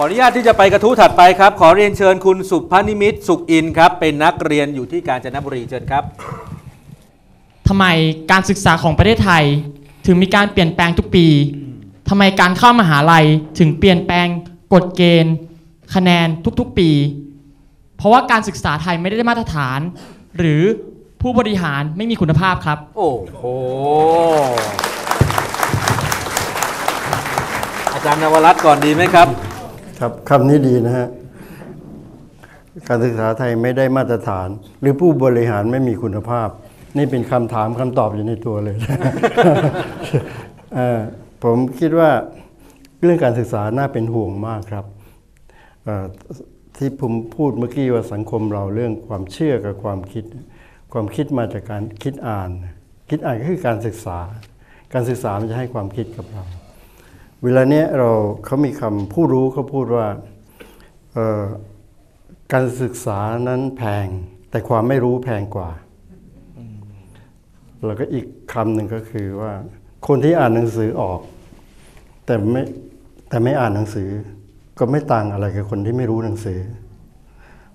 ขออนุญาตที่จะไปกระทู้ถัดไปครับ ขอเรียนเชิญคุณสุพนิมิตรสุขอินครับ เป็นนักเรียนอยู่ที่กาญจนบุรีเชิญครับทำไมการศึกษาของประเทศไทย ถึงมีการเปลี่ยนแปลงทุกปีทำไมการเข้ามหาลัยถึงเปลี่ยนแปลงกฎเกณฑ์ คะแนนทุกๆปี เพราะว่าการศึกษาไทยไม่ได้มาตรฐาน หรือผู้บริหารไม่มีคุณภาพครับ โอ้โหอาจารย์นวรัตน์ก่อนดีไหมครับ ครับคำนี้ดีนะฮะการศึกษาไทยไม่ได้มาตรฐาน หรือผู้บริหารไม่มีคุณภาพ นี่เป็นคำถามคำตอบอยู่ในตัวเลย ผมคิดว่าเรื่องการศึกษาน่าเป็นห่วงมากครับที่ผมพูดเมื่อกี้ว่าสังคมเราเรื่องความเชื่อกับความคิด ความคิดมาจากการคิดอ่าน คิดอ่านก็คือการศึกษา การศึกษามันจะให้ความคิดกับเรา เวลาเนี้ยเราเขามีคำผู้รู้เขาพูดว่าการศึกษานั้นแพง แต่ความไม่รู้แพงกว่าแล้วก็อีกคำหนึ่งก็คือว่า คนที่อ่านหนังสือออก แต่ไม่แต่ไม่อ่านหนังสือ ก็ไม่ต่างอะไรกับคนที่ไม่รู้หนังสือ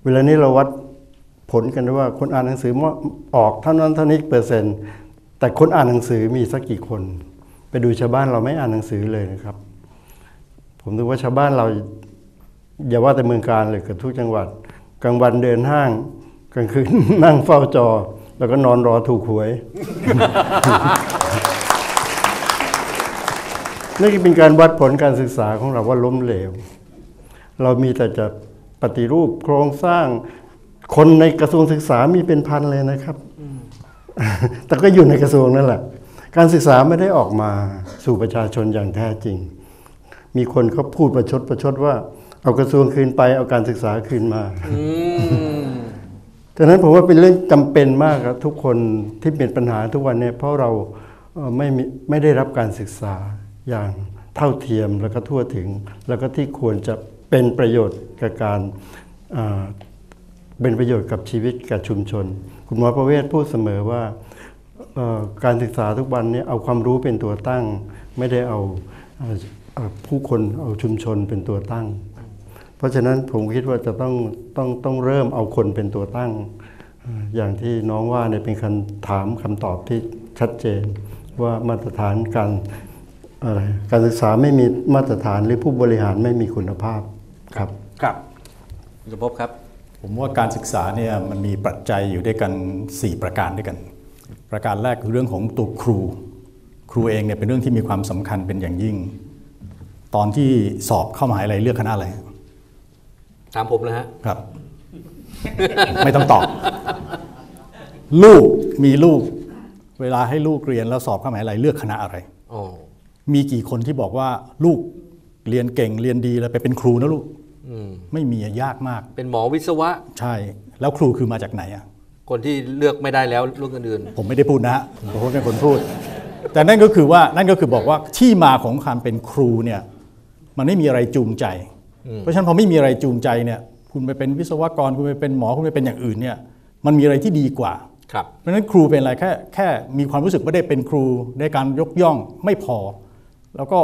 เวลานี้เราวัดผลกันว่า คนอ่านหนังสือว่าออกเท่านั้นเท่านี้เปอร์เซ็นต์ แต่คนอ่านหนังสือมีสักกี่คน ไปดูชาวบ้านเราไม่อ่านหนังสือเลยนะครับ ผมดูว่าชาวบ้านเราอย่าว่าแต่เมืองการเลยเกับทุกจังหวัด กลางวันเดินห้าง กลางคืนนั่งเฝ้าจอ แล้วก็นอนรอถูกหวย นี่คือเป็นการวัดผลการศึกษาของเราว่าล้มเหลว เรามีแต่จะปฏิรูปโครงสร้างคนในกระทรวงศึกษามีเป็นพันเลยนะครับ แต่ก็อยู่ในกระทรวงนั่นแหละ การศึกษาไม่ได้ออกมาสู่ประชาชนอย่างแท้จริง มีคนเขาพูดประชดประชดว่า เอากระทรวงคืนไปเอาการศึกษาคืนมาอืมดังนั้นผมว่าเป็นเรื่องจำเป็นมากครับทุกคนที่เป็นปัญหาทุกวันเนี้เพราะเราเอ่อไม่มีไม่ได้รับการศึกษาอย่างเท่าเทียมแล้วก็ทั่วถึง แล้วก็ที่ควรจะเป็นประโยชน์กับการอ่าเป็นประโยชน์กับชีวิตกับชุมชน คุณหมอประเวศพูดเสมอว่าเอ่อ การศึกษาทุกวันนี้เอาความรู้เป็นตัวตั้ง ไม่ได้เอาเอ่อเอ่อผู้คนเอาชุมชนเป็นตัวตั้ง เพราะฉะนั้นผมคิดว่าจะต้องต้องต้องเริ่มเอาคนเป็นตัวตั้งเอ่ออย่างที่น้องว่าเนี่ยเป็นคำถามคำตอบที่ชัดเจน ว่ามาตรฐานการอะไรการศึกษาไม่มีมาตรฐานหรือผู้บริหารไม่มีคุณภาพครับครับคุณสมภพครับ ผมว่าการศึกษาเนี่ยมันมีปัจจัยอยู่ด้วยกัน 4 ประการด้วยกัน ประการแรกคือเรื่องของตัวครู ครูเองเนี่ยเป็นเรื่องที่มีความสำคัญเป็นอย่างยิ่ง ตอนที่สอบเข้ามหาวิทยาลัยเลือกคณะอะไรถามผมนะฮะครับ ไม่ต้องตอบ ลูกมีลูก เวลาให้ลูกเรียนแล้วสอบเข้ามหาวิทยาลัยเลือกคณะอะไรอ๋อมีกี่คนที่บอกว่าลูกเรียนเก่งเรียนดีแล้วไปเป็นครูนะลูกอืมไม่มีอะยากมาก เป็นหมอวิศวะ ใช่ แล้วครูคือมาจากไหนอะ คนที่เลือกไม่ได้แล้วเรื่องอื่นผมไม่ได้พูดนะฮะผมเป็นคนพูด แต่นั่นก็คือว่านั่นก็คือบอกว่าที่มาของการเป็นครูเนี่ยมันไม่มีอะไรจูงใจ เพราะฉะนั้นพอไม่มีอะไรจูงใจเนี่ยคุณไปเป็นวิศวกรคุณไปเป็นหมอคุณไปเป็นอย่างอื่นเนี่ยมันมีอะไรที่ดีกว่าๆครับเพราะฉะนั้นครูเป็นอะไรแค่แค่มีความรู้สึกว่าได้เป็นครูได้การยกย่องไม่พอ แล้วก็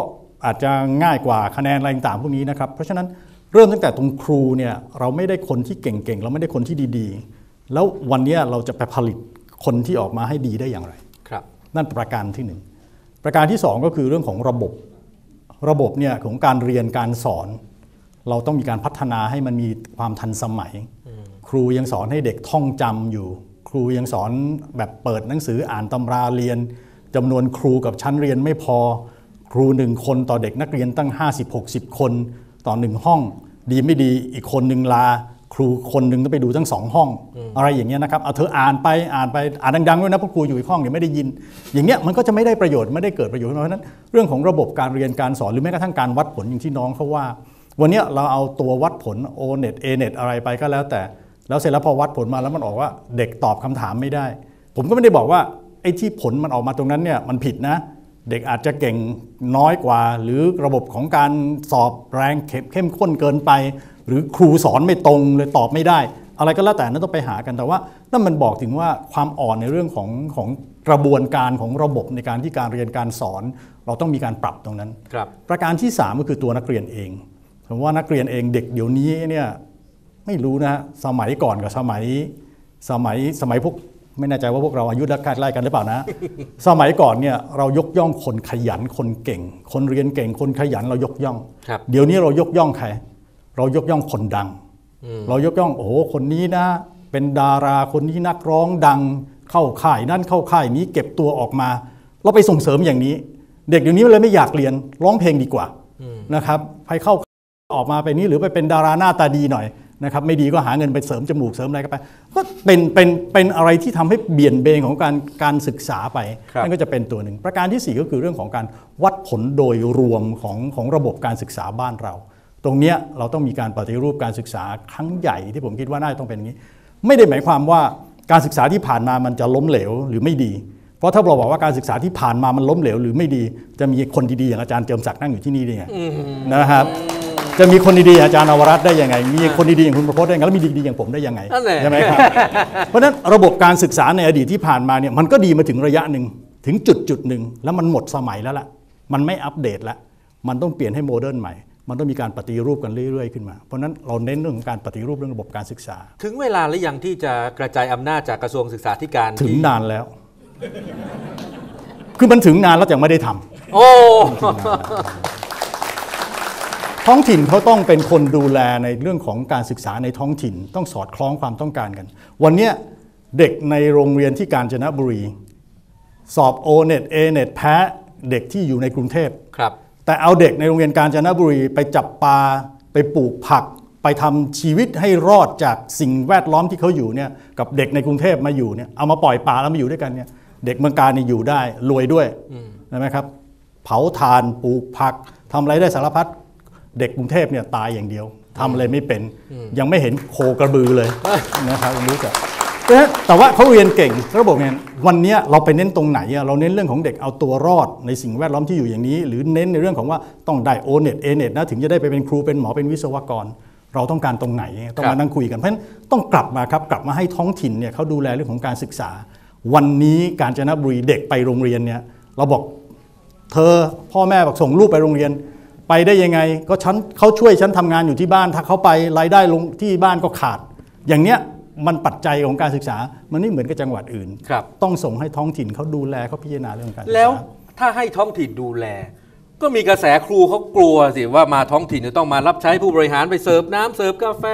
อาจจะง่ายกว่าคะแนนอะไรต่างๆพวกนี้นะครับ เพราะฉะนั้นเริ่มตั้งแต่ตรงครูเนี่ยเราไม่ได้คนที่เก่งๆ เราไม่ได้คนที่ดีๆ แล้ววันเนี้ยเราจะไปผลิตคนที่ออกมาให้ดีได้อย่างไรครับ นั่นประการที่หนึ่งประการที่สองก็คือเรื่องของระบบระบบเนี่ยของการเรียนการสอน เราต้องมีการพัฒนาให้มันมีความทันสมัย ครูยังสอนให้เด็กท่องจำอยู่ ครูยังสอนแบบเปิดหนังสืออ่านตำราเรียนจำนวนครูกับชั้นเรียนไม่พอ ครูหนึ่งคนต่อเด็กนักเรียนตั้ง 50-60 คน ต่อหนึ่งห้อง ดีไม่ดีอีกคนหนึ่งลาค รูคนหนึ่งต้องไปดูทั้งสองห้อง อะไรอย่างเงี้ยนะครับเอาเธออ่านไปอ่านไปอ่านดังๆด้วยนะเพราะครูอยู่อีกห้องเดี๋ยวไม่ได้ยิน อย่างเงี้ยมันก็จะไม่ได้ประโยชน์ไม่ได้เกิดประโยชน์เพราะฉะนั้นเรื่องของระบบการเรียนการสอนหรือแม้กระทั่งการวัดผลอย่างที่น้องเขาว่า วันเนี้ยเราเอาตัววัดผล o n e t a n e t อะไรไปก็แล้วแต่ แล้วเสร็จแล้วพอวัดผลมาแล้วมันออกว่าเด็กตอบคำถามไม่ได้ ผมก็ไม่ได้บอกว่าไอ้ที่ผลมันออกมาตรงนั้นเนี่ยมันผิดนะ เด็กอาจจะเก่งน้อยกว่า หรือระบบของการสอบแรงเข้มเข้มข้นเกินไป หรือครูสอนไม่ตรงเลยตอบไม่ได้ อะไรก็แล้วแต่นั้นต้องไปหากันแต่ว่านั่นมันบอกถึงว่าความอ่อนในเรื่องของของกระบวนการของระบบในการที่การเรียนการสอน เราต้องมีการปรับตรงนั้นครับประการที่ 3 ก็คือตัวนักเรียนเองผมว่านักเรียนเองเด็กเดี๋ยวนี้เนี่ยไม่รู้นะฮะสมัยก่อนกับสมัยสมัยสมัยพวก ไม่แน่ใจว่าพวกเราอายุใกล้ๆกันหรือเปล่านะ สมัยก่อนเนี่ยเรายกย่องคนขยันคนเก่ง คนเรียนเก่งคนขยันเรายกย่องครับเดี๋ยวนี้เรายกย่องใคร เรายกย่องคนดัง เรายกย่องโอ้โหคนนี้นะ เป็นดาราคนนี้นักร้องดัง เข้าค่ายนั่นเข้าค่ายนี้เก็บตัวออกมา เราไปส่งเสริมอย่างนี้ เด็กเดี๋ยวนี้เลยไม่อยากเรียนร้องเพลงดีกว่านะครับไปเข้าออกมาไปนี้หรือไปเป็นดาราหน้าตาดีหน่อย นะครับไม่ดีก็หาเงินไปเสริมจมูกเสริมอะไรก็ไปก็เป็นเป็นเป็นอะไรที่ทำให้เบี่ยนเบนของการการศึกษาไปครับนั่นก็จะเป็นตัวหนึ่ง ประการที่ 4 ก็คือเรื่องของการวัดผลโดยรวมของของระบบการศึกษาบ้านเรา ตรงเนี้ยเราต้องมีการปฏิรูปการศึกษาครั้งใหญ่ที่ผมคิดว่าน่าจะต้องเป็นอย่างนี้ ไม่ได้หมายความว่าการศึกษาที่ผ่านมามันจะล้มเหลวหรือไม่ดี เพราะถ้าเราบอกว่าการศึกษาที่ผ่านมามันล้มเหลวหรือไม่ดี จะมีคนดีๆอย่างอาจารย์เจิมศักดิ์นั่งอยู่ที่นี่ได้ไงนะครับ จะมีคนดีๆอย่างอาจารย์นวรัตน์ได้ยังไง มีคนดีๆอย่างคุณประพจน์ได้ยังไงแล้วมีดีๆอย่างผมได้ยังไงนั่นแหละ ใช่ไหมครับ เพราะฉะนั้นระบบการศึกษาในอดีตที่ผ่านมาเนี่ยมันก็ดีมาถึงระยะหนึ่งถึงจุดจุดหนึ่งแล้วมันหมดสมัยแล้วล่ะ มันไม่อัปเดตแล้วมันต้องเปลี่ยนให้โมเดิร์นใหม่ มันต้องมีการปฏิรูปกันเรื่อยๆขึ้นมา เพราะฉะนั้นเราเน้นเรื่องของการปฏิรูปเรื่องระบบการศึกษา ถึงเวลาหรือยังที่จะกระจายอำนาจจากกระทรวงศึกษาธิการถึงที่นานแล้ว คือมันถึงนานแล้วแต่ไม่ได้ทำ โอ้ ท้องถิ่นเขาต้องเป็นคนดูแลในเรื่องของการศึกษาในท้องถิ่น ต้องสอดคล้องความต้องการกัน วันเนี้ยเด็กในโรงเรียนที่กาญจนบุรี สอบ o n e t a n e t แพ้เด็กที่อยู่ในกรุงเทพครับ แต่เอาเด็กในโรงเรียนกาญจนบุรีไปจับปลาไปปลูกผัก ไปทำชีวิตให้รอดจากสิ่งแวดล้อมที่เขาอยู่เนี่ยกับเด็กในกรุงเทพมาอยู่เนี่ยเอามาปล่อยป่าแล้วมาอยู่ด้วยกันเนี่ยเด็กเมืองการนี่อยู่ได้รวยด้วยใช่ไหมครับ เผาถ่านปลูกผักทำอะไรได้สารพัด เด็กกรุงเทพเนี่ยตายอย่างเดียวทำอะไรไม่เป็น ยังไม่เห็นโคกระบือเลยนะครับยังรู้จักเพราะฉะนั้นแต่ว่าเขาเรียนเก่งระบบเนี่ยวันเนี้ยเราไปเน้นตรงไหนอะเราเน้นเรื่องของเด็กเอาตัวรอดในสิ่งแวดล้อมที่อยู่อย่างนี้ หรือเน้นในเรื่องของว่าต้องได้โอเน็ตเอเน็ตนะถึงจะได้ไปเป็นครูเป็นหมอเป็นวิศวกร เราต้องการตรงไหนต้องครัมาบนั่งคุยกันเพราะฉะนั้นต้องกลับมาครับกลับมาให้ท้องถิ่นเนี่ยเขาดูแลเรื่องของการศึกษา วันนี้การจนบุรีเด็กไปโรงเรียนเนี่ยเราบอกเธอพ่อแม่บอกส่งลูกไปโรงเรียน ไปได้ยังไงก็ฉันเขาช่วยฉันทำงานอยู่ที่บ้าน ถ้าเขาไปรายได้ลงที่บ้านก็ขาด อย่างเนี้ยมันปัจจัยของการศึกษา มันไม่เหมือนกับจังหวัดอื่นครับต้องส่งให้ท้องถิ่นเขาดูแลเขาพิจารณาเรื่องการศึกษาแล้วถ้าให้ท้องถิ่นดูแล ก็มีกระแสครูเขากลัวสิว่ามาท้องถิ่นจะต้องมารับใช้ผู้บริหารไปเสิร์ฟน้ำเสิร์ฟกาแฟ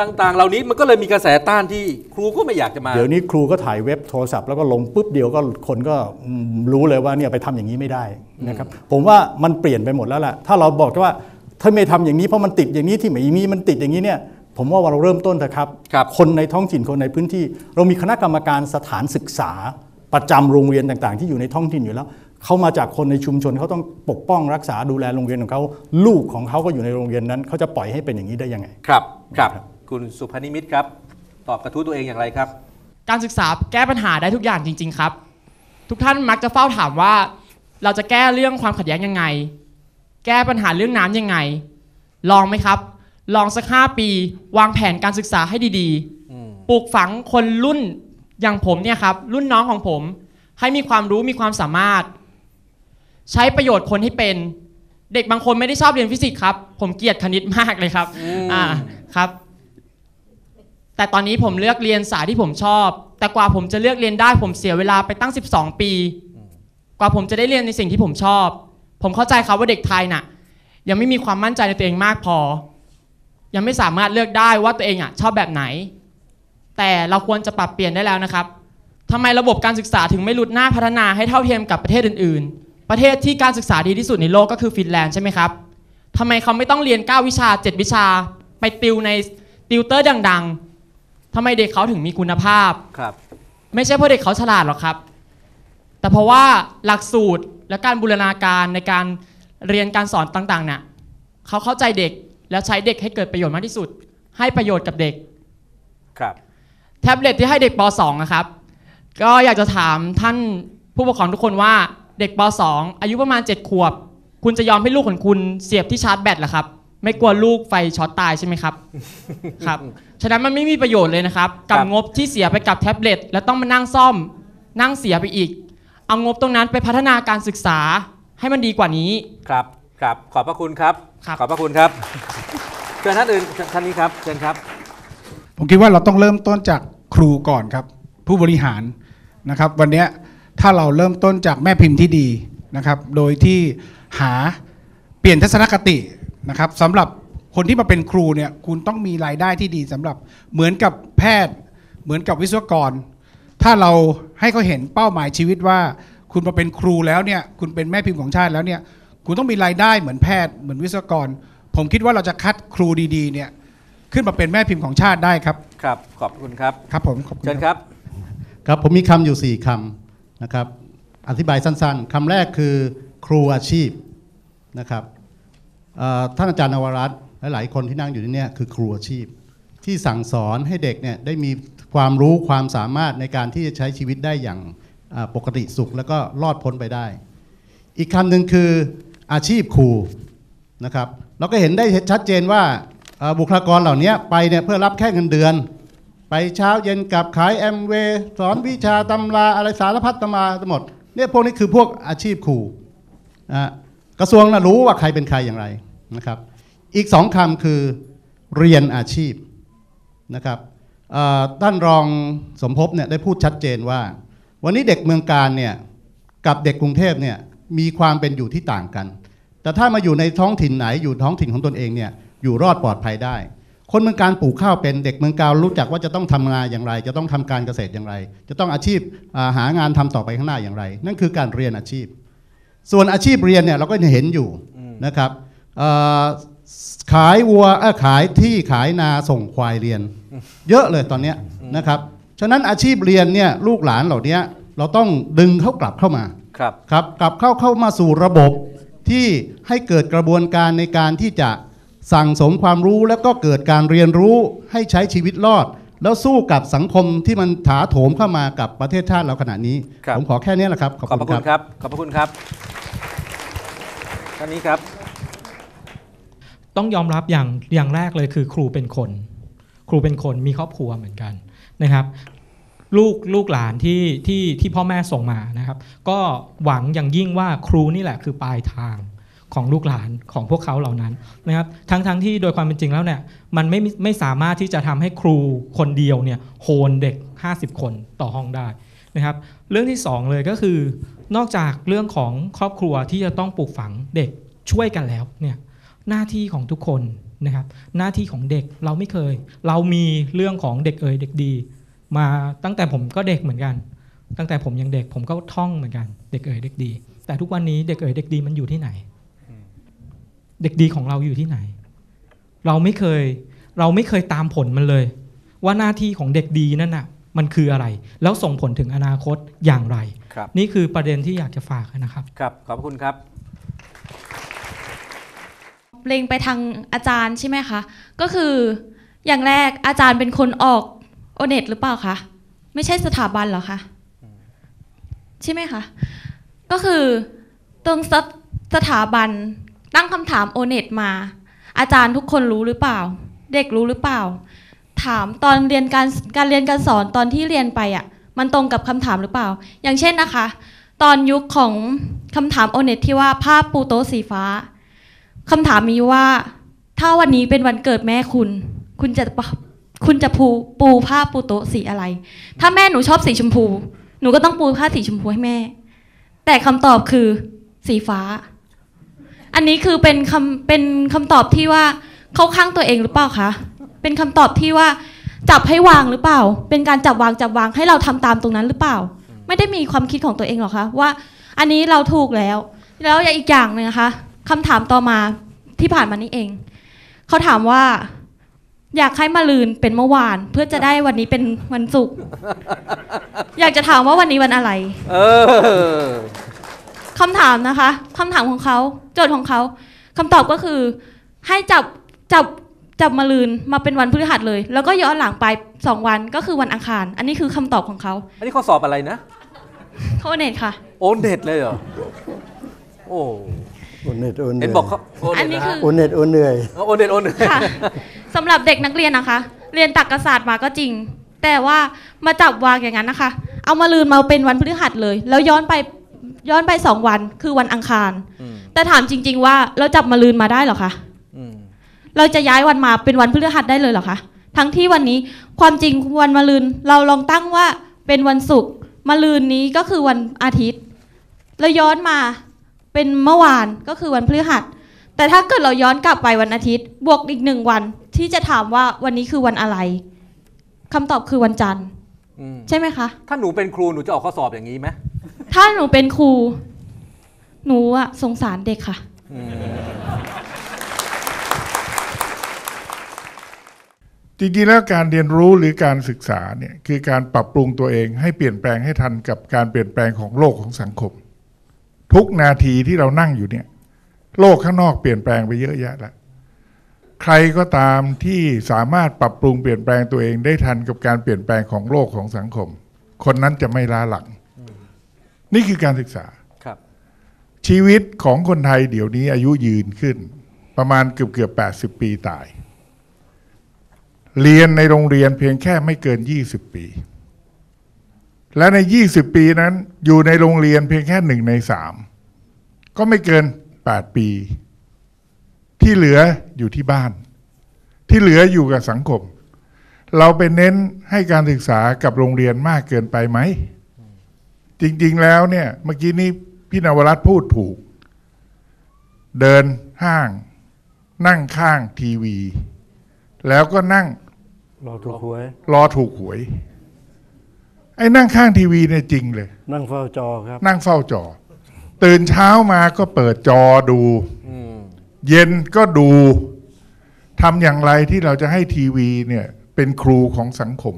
ต่าง ๆ เหล่านี้มันก็เลยมีกระแสต้านที่ครูก็ไม่อยากจะมา เดี๋ยวนี้ครูก็ถ่ายเว็บโทรศัพท์แล้วก็ลงปุ๊บเดียวก็คนก็อืมรู้เลยว่าเนี่ยไปทำอย่างนี้ไม่ได้นะครับผมว่ามันเปลี่ยนไปหมดแล้วล่ะถ้าเราบอกว่าถ้าไม่ทำอย่างนี้เพราะมันติดอย่างนี้ที่ไม่มีมันติดอย่างนี้เนี่ยผมว่าเราเริ่มต้นเถอะครับครับคนในท้องถิ่นคนในพื้นที่ เรามีคณะกรรมการสถานศึกษา ประจำโรงเรียนต่างๆ ที่อยู่ในท้องถิ่นอยู่แล้วเขามาจากคนในชุมชนเขาต้องปกป้องรักษาดูแลโรงเรียนของเขาลูกของเขาก็อยู่ในโรงเรียนนั้นเขาจะปล่อยให้เป็นอย่างนี้ได้ยังไง ครับครับ คุณสุพนิมิตรครับ ตอบกระทู้ตัวเองอย่างไรครับ การศึกษาแก้ปัญหาได้ทุกอย่างจริง ๆ ครับ ทุกท่านมักจะเฝ้าถามว่า เราจะแก้เรื่องความขัดแย้งยังไง แก้ปัญหาเรื่องน้ำยังไง ลองไหมครับ ลองสักห้าปี วางแผนการศึกษาให้ดีๆปลูกฝังคนรุ่นอย่างผมเนี่ยครับ รุ่นน้องของผม ให้มีความรู้มีความสามารถ ใช้ประโยชน์คนให้เป็นเด็กบางคนไม่ได้ชอบเรียนฟิสิกส์ครับ ผมเกลียดคณิตมากเลยครับ อ่า ครับ แต่ตอนนี้ผมเลือกเรียนสายที่ผมชอบ แต่กว่าผมจะเลือกเรียนได้ผมเสียเวลาไปตั้ง 12 ปี กว่าผมจะได้เรียนในสิ่งที่ผมชอบ ผมเข้าใจครับว่าเด็กไทยน่ะ ยังไม่มีความมั่นใจในตัวเองมากพอ ยังไม่สามารถเลือกได้ว่าตัวเองอะชอบแบบไหน แต่เราควรจะปรับเปลี่ยนได้แล้วนะครับทำไมระบบการศึกษาถึงไม่หลุดหน้าพัฒนาให้เท่าเทียมกับประเทศอื่น ๆ ประเทศที่การศึกษาดีที่สุดในโลกก็คือฟินแลนด์ใช่ไหมครับทำไมเขาไม่ต้องเรียน 9 วิชา 7 วิชา ไปติวในติวเตอร์ดังๆ ทำไมเด็กเขาถึงมีคุณภาพ ครับ ไม่ใช่เพราะเด็กเขาฉลาดหรอกครับ แต่เพราะว่าหลักสูตรและการบูรณาการในการเรียนการสอนต่างๆเนี่ยเขาเข้าใจเด็กแล้วใช้เด็กให้เกิดประโยชน์มากที่สุด ให้ประโยชน์กับเด็ก ครับ แท็บเล็ตที่ให้เด็กป .2 นะครับ ก็อยากจะถามท่านผู้ปกครองทุกคนว่าเด็กป .2 อายุประมาณ 7 ขวบ คุณจะยอมให้ลูกของคุณเสียบที่ชาร์จแบตเหรอครับ ไม่กลัวลูกไฟช็อตตายใช่ไหมครับ ครับ ฉะนั้นมันไม่มีประโยชน์เลยนะครับกับครับงบที่เสียไปกับแท็บเล็ตแล้วต้องมานั่งซ่อม นั่งเสียไปอีก เอางบตรงนั้นไปพัฒนาการศึกษาให้มันดีกว่านี้ ครับ ครับ ขอบพระคุณครับครับขอบพระคุณครับ เชิญท่านอื่นท่านนี้ครับ เชิญครับ ผมคิดว่าเราต้องเริ่มต้นจากครูก่อนครับ ผู้บริหารนะครับ วันเนี้ยถ้าเราเริ่มต้นจากแม่พิมพ์ที่ดีนะครับ โดยที่หาเปลี่ยนทัศนคติ นะครับสำหรับคนที่มาเป็นครูเนี่ยคุณต้องมีรายได้ที่ดีสำหรับเหมือนกับแพทย์ เหมือนกับวิศวกร ถ้าเราให้เขาเห็นเป้าหมายชีวิตว่า คุณมาเป็นครูแล้วเนี่ยคุณเป็นแม่พิมพ์ของชาติแล้วเนี่ยคุณต้องมีรายได้เหมือนแพทย์เหมือนวิศวกร ผมคิดว่าเราจะคัดครูดีๆเนี่ยขึ้นมาเป็นแม่พิมพ์ของชาติได้ครับครับขอบคุณครับครับผมขอบคุณเชิญครับครับผมมีคำอยู่ 4คำนะครับอธิบายสั้นๆคำแรกคือครูอาชีพนะครับเอ่อ ท่านอาจารย์นวรัตน์และหลายคนที่นั่งอยู่ที่นี่คือครูอาชีพ ที่สั่งสอนให้เด็กเนี่ยได้มีความรู้ความสามารถในการที่จะใช้ชีวิตได้อย่างปกติสุข แล้วก็รอดพ้นไปได้ อีกคำหนึ่งคืออาชีพครูนะครับเราก็เห็นได้ชัดเจนว่าบุคลากรเหล่านี้ไปเนี่ยเพื่อรับแค่เงินเดือน ไปเช้าเย็นกลับขายแอมเวย์สอนวิชาตำราอะไรสารพัดตำราทั้งหมดเนี่ยพวกนี้คือพวกอาชีพครูนะ กระทรวงนะรู้ว่าใครเป็นใครอย่างไรนะครับ อีกสองคำคือเรียนอาชีพนะครับเอ่อท่านรองสมภพเนี่ยได้พูดชัดเจนว่า วันนี้เด็กเมืองการเนี่ยกับเด็กกรุงเทพเนี่ยมีความเป็นอยู่ที่ต่างกัน แต่ถ้ามาอยู่ในท้องถิ่นไหนอยู่ท้องถิ่นของตนเองเนี่ยอยู่รอดปลอดภัยได้ คนเมืองการปลูกข้าวเป็นเด็กเมืองการรู้จักว่าจะต้องทำงานอย่างไร จะต้องทำการเกษตรอย่างไร จะต้องอาชีพาหางานทำต่อไปข้างหน้าอย่างไร นั่นคือการเรียนอาชีพ ส่วนอาชีพเรียนเนี่ยเราก็เห็นอยู่นะครับเอ่อขายวัวเอ้อขายที่ขายนาส่งควายเรียน เยอะเลยตอนเนี้ยนะครับฉะนั้นอาชีพเรียนเนี่ยลูกหลานเหล่านี้เราต้องดึงเขากลับเข้ามาครับครับกลับเข้าเข้ามาสู่ระบบที่ให้เกิดกระบวนการในการที่จะสั่งสมความรู้แล้วก็เกิดการเรียนรู้ให้ใช้ชีวิตรอด แล้วสู้กับสังคมที่มันถาโถมเข้ามากับประเทศชาติเราขณะนี้ครับผมขอแค่นี้แหละครับ ขอบขอบพคุระณครับคุณครับ ขอบพระคุณครับานนี้ครับ ต้องยอมรับอย่างอย่างแรกเลยคือ ครูเป็นคน ครูเป็นคนมีครอบครัวเหมือนกันนะครับ ลูกลูกหลานที่ที่ที่พ่อแม่ส่งมานะครับ ก็หวังอย่างยิ่งว่าครูนี่แหละคือปลายทางของลูกหลานของพวกเขาเหล่านั้นนะครับทั้งทั้งที่โดยความเป็นจริงแล้วเนี่ยมันไม่ไม่สามารถที่จะทำให้ครูคนเดียวเนี่ยโหนเด็ก 50 คนต่อห้องได้ นะครับ เรื่องที่สองเลยก็คือนอกจากเรื่องของครอบครัวที่จะต้องปลูกฝังเด็กช่วยกันแล้วเนี่ยหน้าที่ของทุกคนนะครับหน้าที่ของเด็กเราไม่เคย เรามีเรื่องของเด็กเอ๋ยเด็กดี มาตั้งแต่ผมก็เด็กเหมือนกัน ตั้งแต่ผมยังเด็กผมก็ท่องเหมือนกัน เด็กเอ๋ยเด็กดี แต่ทุกวันนี้เด็กเอ๋ยเด็กดีมันอยู่ที่ไหน เด็กดีของเราอยู่ที่ไหน เราไม่เคย เราไม่เคยตามผลมันเลย ว่าหน้าที่ของเด็กดีนั่นน่ะ มันคืออะไร แล้วส่งผลถึงอนาคตอย่างไรครับนี่คือประเด็นที่อยากจะฝากนะครับ ครับ ขอบพระคุณครับเล็งไปทางอาจารย์ใช่ไหมคะ ก็คืออย่างแรกอาจารย์เป็นคนออกโอเน็ตหรือเปล่าคะ ไม่ใช่สถาบันเหรอคะ ใช่ไหมคะ ก็คือตรงสถสถาบันตั้งคำถามโอเน็ตมา อาจารย์ทุกคนรู้หรือเปล่า เด็กรู้หรือเปล่า ถามตอนเรียนการการเรียนการสอนตอนที่เรียนไปอะมันตรงกับคำถามหรือเปล่า อย่างเช่นนะคะ ตอนยุคของคำถามโอเน็ตที่ว่าภาพปูโต๊ะสีฟ้าคำถามมีว่า ถ้าวันนี้เป็นวันเกิดแม่คุณ คุณจะคุณจะปูปูผ้าปูโต๊ะสีอะไร ถ้าแม่หนูชอบสีชมพู หนูก็ต้องปูผ้าสีชมพูให้แม่ แต่คำตอบคือสีฟ้า อันนี้คือเป็นคำเป็นคำตอบที่ว่าเข้าข้างตัวเองหรือเปล่าคะ เป็นคำตอบที่ว่า จับให้วางหรือเปล่า เป็นการจับวางจับวางให้เราทำตามตรงนั้นหรือเปล่า ไม่ได้มีความคิดของตัวเองหรอคะว่า อันนี้เราถูกแล้ว แล้วอีกอย่างหนึ่งนะคะคำถามต่อมาที่ผ่านมานี่เอง เขาถามว่า อยากให้มาลืนเป็นเมื่อวาน เพื่อจะได้วันนี้เป็นวันศุกร์อยากจะถามว่าวันนี้วันอะไร เออคำถามนะคะคำถามของเขาโจทย์ของเขาคำตอบก็คือ ให้จับจับ จับมาลืนมาเป็นวันพฤหัสเลย แล้วก็ย้อนหลังไปสองวันก็คือวันอังคาร อันนี้คือคำตอบของเขาอันนี้ข้อสอบอะไรนะโคเน็ตค่ะ โอเน็ตเลยเหรอโอ้โอเน็ตโอเหนื่เห็อนยบอกเขาโออัเน็นตนี้นะคืฮะอ โอเน็ตโอเหนื่อย โอเน็ตโอเน็ตค่ะสำหรับเด็กนักเรียนนะคะ เรียนตักกศาสตร์มาก็จริง แต่ว่ามาจับวางอย่างนั้นนะคะ เอามาลืนมาเป็นวันพฤหัสเลย แล้วย้อนไปย้อนไปสองวันคือวันอังคาร อืมแต่ถามจริง ๆ ว่าเราจับมาลืนมาได้เหรอคะ อืม เราจะย้ายวันมาเป็นวันพฤหัสได้เลยเหรอคะทั้งที่วันนี้ความจริงวันมะรืนเราลองตั้งว่าเป็นวันศุกร์มะรืนนี้ก็คือวันอาทิตย์แล้วย้อนมาเป็นเมื่อวานก็คือวันพฤหัส แต่ถ้าเกิดเราย้อนกลับไปวันอาทิตย์ บวกอีกหนึ่งวันที่จะถามว่าวันนี้คือวันอะไรคำตอบคือวันจันทร์อืมใช่ไหมคะ ถ้าหนูเป็นครูหนูจะออกข้อสอบอย่างนี้ไหมถ้าหนูเป็นครู หนูอะสงสารเด็กค่ะ จริงๆแล้วการเรียนรู้หรือการศึกษาเนี่ยคือการปรับปรุงตัวเองให้เปลี่ยนแปลงให้ทันกับการเปลี่ยนแปลงของโลกของสังคม ทุกนาทีที่เรานั่งอยู่เนี่ยโลกข้างนอกเปลี่ยนแปลงไปเยอะแยะแล้วใครก็ตามที่สามารถปรับปรุงเปลี่ยนแปลงตัวเองได้ทันกับการเปลี่ยนแปลงของโลกของสังคม คนนั้นจะไม่ล้าหลัง นี่คือการศึกษาครับ ชีวิตของคนไทยเดี๋ยวนี้อายุยืนขึ้น ประมาณเกือบเกือบแปดสิบปีตาย เรียนในโรงเรียนเพียงแค่ไม่เกินยี่สิบปี และในยี่สิบปีนั้น อยู่ในโรงเรียนเพียงแค่หนึ่งในสามก็ไม่เกินแปดปี ที่เหลืออยู่ที่บ้าน ที่เหลืออยู่กับสังคม เราไปเน้นให้การศึกษากับโรงเรียนมากเกินไปไหม จริงๆแล้วเนี่ย เมื่อกี้นี้พี่นวรัตพูดถูก เดินห้าง นั่งข้างทีวี แล้วก็นั่ง รอถูกหวย รอถูกหวย ไอ้นั่งข้างทีวีเนี่ยจริงเลย นั่งเฝ้าจอครับ นั่งเฝ้าจอ ตื่นเช้ามาก็เปิดจอดูอืมเย็นก็ดูทำอย่างไรที่เราจะให้ทีวีเนี่ยเป็นครูของสังคม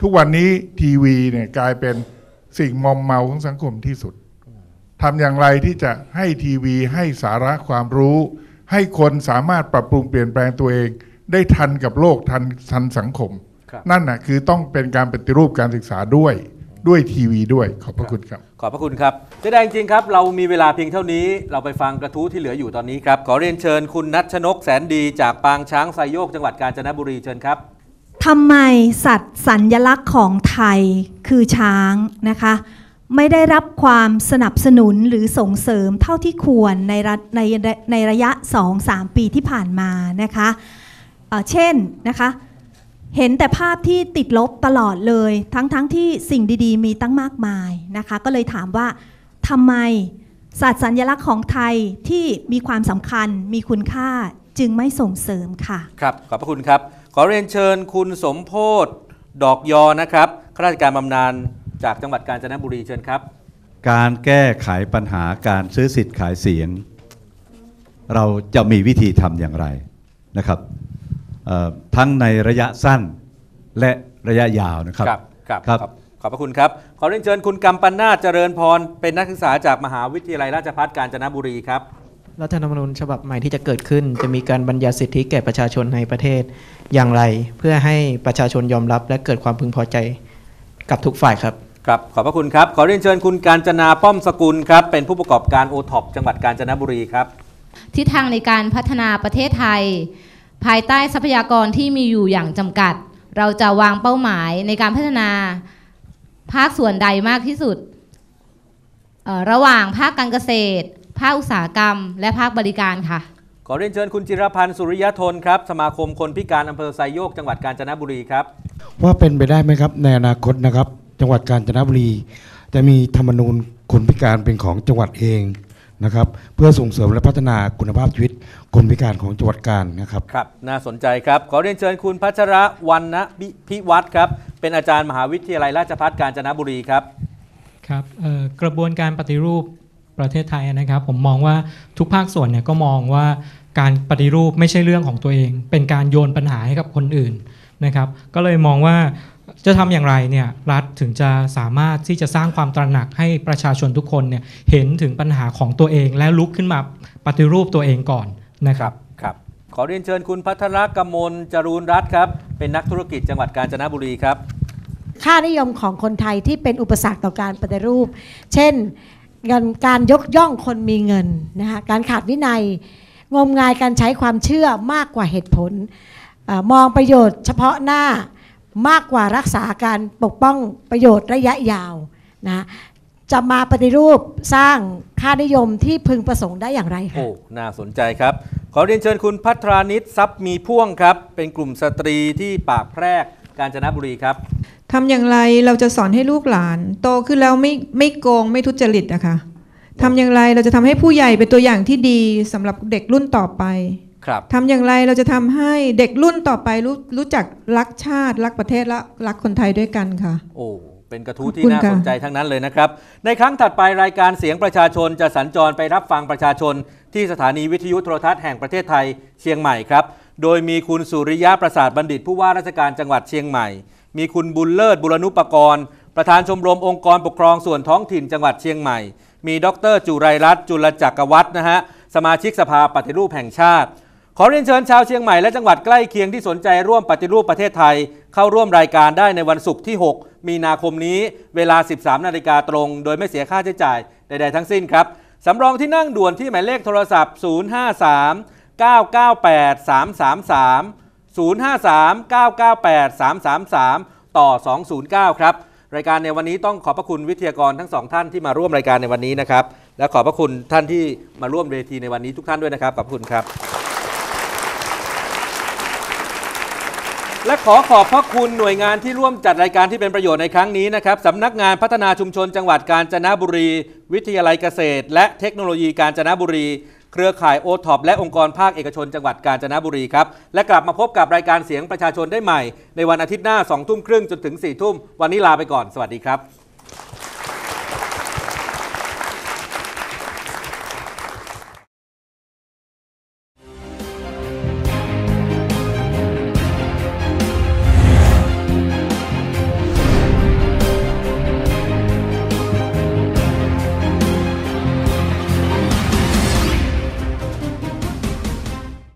ทุกวันนี้ทีวีเนี่ยกลายเป็นสิ่งมอมเมาของสังคมที่สุดทำอย่างไรที่จะให้ทีวีให้สาระความรู้ ให้คนสามารถปรับปรุงเปลี่ยนแปลงตัวเอง ได้ทันกับโลกทันทันสังคมครับนั่นนะคือต้องเป็นการปฏิรูปการศึกษาด้วยด้วยทีวีด้วยขอบพระคุณครับ ขอบพระคุณครับเจ๊แดงจริงครับ เรามีเวลาเพียงเท่านี้ เราไปฟังกระทู้ที่เหลืออยู่ตอนนี้ครับ ขอเรียนเชิญคุณนัชนกแสนดีจากปางช้างไซโยกจังหวัดกาญจนบุรีเชิญครับทำไมสัตว์สัญญลักษณ์ของไทยคือช้างนะคะ ไม่ได้รับความสนับสนุนหรือส่งเสริมเท่าที่ควรในระในในระยะ 2-3 ปีที่ผ่านมานะคะ เอ่อเช่นนะคะเห็นแต่ภาพที่ติดลบตลอดเลย ทั้งๆทที่สิ่งดีๆ มีตั้งมากมายนะคะก็เลยถามว่าทำไมสัตว์สัญลักษณ์ของไทยที่มีความสำคัญมีคุณค่าจึงไม่ส่งเสริมค่ะ ครับขอบพระคุณครับ ขอเรียนเชิญคุณสมโพธดอกยอนะครับข้าราชการบำนาญจากจังหวัดกาญจนบุรีเชิญครับ การแก้ไขปัญหาการซื้อสิทธิ์ขายเสียง เราจะมีวิธีทำอย่างไรนะครับเอ่อ ทั้งในระยะสั้นและระยะยาวนะครับ ครับครับครับ ขอบขอบพระคุณครับ ขอเรียนเชิญคุณกำปนาจเจริญพร เป็นนักศึกษาจากมหาวิทยาลัยราชภัฏกาญจนบุรีครับ รัฐธรรมนูญฉบับใหม่ที่จะเกิดขึ้น จะมีการบัญญัติสิทธิแก่ประชาชนในประเทศอย่างไร เพื่อให้ประชาชนยอมรับและเกิดความพึงพอใจกับทุกฝ่ายครับครับขอบพระคุณครับ ขอเรียนเชิญคุณการจนาป้อมสกุลครับ เป็นผู้ประกอบการโอท็อปจังหวัดกาญจนบุรีครับทิศทางในการพัฒนาประเทศไทย ภายใต้ทรัพยากรที่มีอยู่อย่างจำกัด เราจะวางเป้าหมายในการพัฒนาภาคส่วนใดมากที่สุดเอ่อระหว่างภาคการเกษตร ภาคอุตสาหกรรม และภาคบริการค่ะ ขอเรียนเชิญคุณจิรพันธ์สุริยทนครับ สมาคมคนพิการอำเภอไซโยก จังหวัดกาญจนบุรีครับ ว่าเป็นไปได้ไหมครับ ในอนาคตนะครับ จังหวัดกาญจนบุรี จะมีธรรมนูญคนพิการเป็นของจังหวัดเองนะครับ เพื่อส่งเสริมและพัฒนาคุณภาพชีวิต คนพิการของจังหวัดกาญนะครับครับ น่าสนใจครับ ขอเรียนเชิญคุณพัชระวันนะพิวัตรครับ เป็นอาจารย์มหาวิทยาลัยราชภัฏกาญจนบุรีครับครับเอ่อกระบวนการปฏิรูปประเทศไทยนะครับ ผมมองว่าทุกภาคส่วนเนี่ยก็มองว่าการปฏิรูปไม่ใช่เรื่องของตัวเอง เป็นการโยนปัญหาให้กับคนอื่นนะครับ ก็เลยมองว่าจะทำอย่างไรเนี่ยรัฐถึงจะสามารถที่จะสร้างความตระหนักให้ประชาชนทุกคนเนี่ยเห็นถึงปัญหาของตัวเองและลุกขึ้นมาปฏิรูปตัวเองก่อน นะครับครับ ขอเรียนเชิญคุณพัทรกมลจรูนรัตน์ครับ เป็นนักธุรกิจจังหวัดกาญจนบุรีครับ ค่านิยมของคนไทยที่เป็นอุปสรรคต่อการปฏิรูป เช่นเงินการยกย่องคนมีเงินนะคะการขาดวินัย งมงายการใช้ความเชื่อมากกว่าเหตุผลเออมองประโยชน์เฉพาะหน้ามากกว่ารักษาการปกป้องประโยชน์ระยะยาวนะ จะมาปฏิรูปสร้างค่านิยมที่พึงประสงค์ได้อย่างไรคะ โอ้ น่าสนใจครับ ขอเรียนเชิญคุณพัทรานิตทรัพย์มีพ่วงครับ เป็นกลุ่มสตรีที่ปากแพรกกาญจนบุรีครับ ทำอย่างไรเราจะสอนให้ลูกหลาน โตขึ้นแล้วไม่ไม่โกงไม่ทุจริตอะค่ะทำอย่างไรเราจะทำให้ผู้ใหญ่เป็นตัวอย่างที่ดีสำหรับเด็กรุ่นต่อไปครับ ทำอย่างไรเราจะทำให้เด็กรุ่นต่อไปรู้รู้จักรักชาติ รักประเทศและรักคนไทยด้วยกันค่ะ โอ้ เป็นกระทู้ที่ขอบคุณน่าค่ะสนใจทั้งนั้นเลยนะครับ ในครั้งถัดไปรายการเสียงประชาชนจะสัญจรไปรับฟังประชาชน ที่สถานีวิทยุโทรทัศน์แห่งประเทศไทยเชียงใหม่ครับ โดยมีคุณสุริยะประสาทบัณฑิตผู้ว่าราชการจังหวัดเชียงใหม่ มีคุณบุญเลิศบุรณุปกรณ์ ประธานชมรมองค์กรปกครองส่วนท้องถิ่นจังหวัดเชียงใหม่ มีดร จุไรรัตน์จุลจักรวัฒน์นะฮะสมาชิกสภาปฏิรูปแห่งชาติ ขอเรียนเชิญชาวเชียงใหม่และจังหวัดใกล้เคียงที่สนใจร่วมปฏิรูปประเทศไทย เข้าร่วมรายการได้ในวันศุกร์ที่ 6 มีนาคมนี้เวลา 13 นาฬิกาตรง โดยไม่เสียค่าใช้จ่ายใดๆทั้งสิ้นครับสำรองที่นั่งด่วนที่หมายเลขโทรศัพท์ 053 998 333 053 998 333 ต่อ 209 ครับ รายการในวันนี้ต้องขอบพระคุณวิทยากรทั้งสองท่านที่มาร่วมรายการในวันนี้นะครับ และขอบพระคุณท่านที่มาร่วมเวทีในวันนี้ทุกท่านด้วยนะครับ ขอบคุณครับ และขอขอบพระคุณหน่วยงานที่ร่วมจัดรายการที่เป็นประโยชน์ในครั้งนี้นะครับสำนักงานพัฒนาชุมชนจังหวัดกาญจนบุรี วิทยาลัยเกษตร และเทคโนโลยีกาญจนบุรี เครือข่ายโอท็อปและองค์กรภาคเอกชนจังหวัดกาญจนบุรีครับ และกลับมาพบกับรายการเสียงประชาชนได้ใหม่ ในวันอาทิตย์หน้า2ทุ่มครึ่งจนถึง4ทุ่มวันนี้ลาไปก่อน สวัสดีครับ